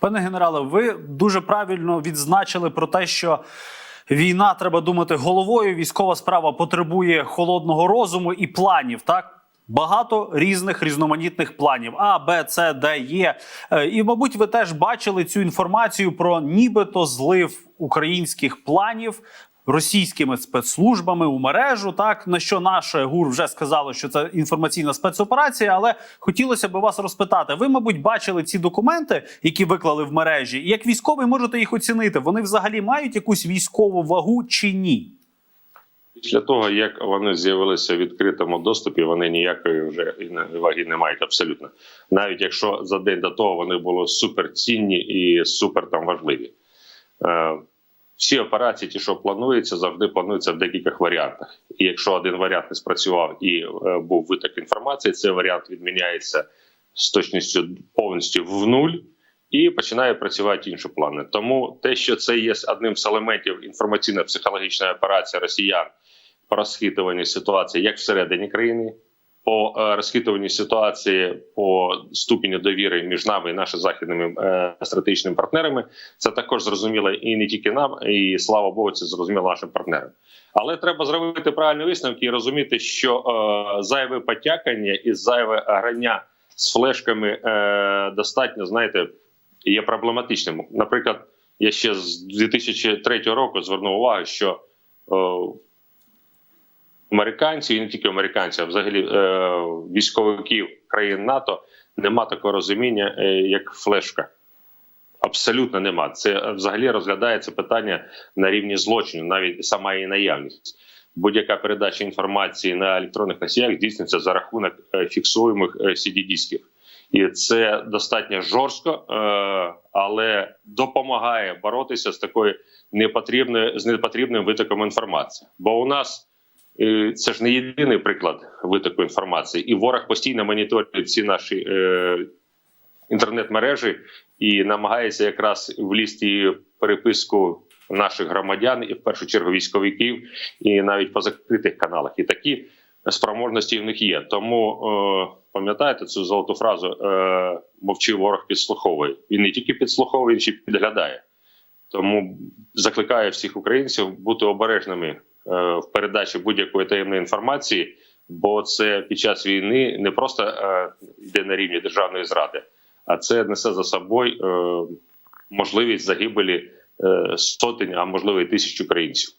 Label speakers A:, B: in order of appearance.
A: Пане генерале, ви дуже правильно відзначили про те, що війна треба думати головою. Військова справа потребує холодного розуму і планів. Так. Багато різних різноманітних планів А, Б, С, Д, Є. Е, І, мабуть, ви теж бачили цю інформацію про нібито злив українських планів російськими спецслужбами у мережу. Так на що наше ГУР вже сказало, що це інформаційна спецоперація. Але хотілося б вас розпитати. Ви, мабуть, бачили ці документи, які виклали в мережі. І Як військовий можете їх оцінити? Вони взагалі мають якусь військову вагу чи ні?
B: Після того, як вони з'явилися в відкритому доступі, вони ніякої вже ваги не мають абсолютно. Навіть якщо за день до того вони були суперцінні і супер там важливі. Всі операції, ті, що плануються, завжди плануються в декількох варіантах. І якщо один варіант не спрацював і е, був виток інформації, цей варіант відміняється з точністю повністю в нуль. І починає працювати інші плани. Тому те, що це є одним з елементів інформаційно-психологічної операції росіян по розхитуванню ситуації як всередині країни, по е, розхитуванню ситуації по ступеню довіри між нами і нашими західними е, стратегічними партнерами, це також зрозуміло і не тільки нам, і слава Богу, це зрозуміло нашим партнерам. Але треба зробити правильні висновки і розуміти, що е, зайве потякання і зайве грання з флешками достатньо, знаєте, є проблематичним. Наприклад, я ще з 2003 року звернув увагу, що американці, і не тільки американці, а взагалі е, військовиків країн НАТО нема такого розуміння, е, як флешка. Абсолютно нема. Це взагалі розглядається питання на рівні злочину, навіть сама її наявність. Будь-яка передача інформації на електронних носіях здійснюється за рахунок е, фіксуємих CD-дисків. І це достатньо жорстко, е, але допомагає боротися з такою непотрібною з непотрібним витоком інформації. Бо у нас е, це ж не єдиний приклад витоку інформації, і ворог постійно моніторить ці наші е, інтернет-мережі і намагається якраз влізти в переписку наших громадян і в першу чергу військовиків, і навіть по закритих каналах. І такі спроможності в них є. Тому е, пам'ятаєте цю золоту фразу е, мовчи ворог підслуховує. Він не тільки підслуховує, він ще й підглядає. Тому закликаю всіх українців бути обережними в передачі будь-якої таємної інформації, бо це під час війни не просто е, йде на рівні державної зради, а це несе за собою е, можливість загибелі е, сотень, а можливо і тисяч українців.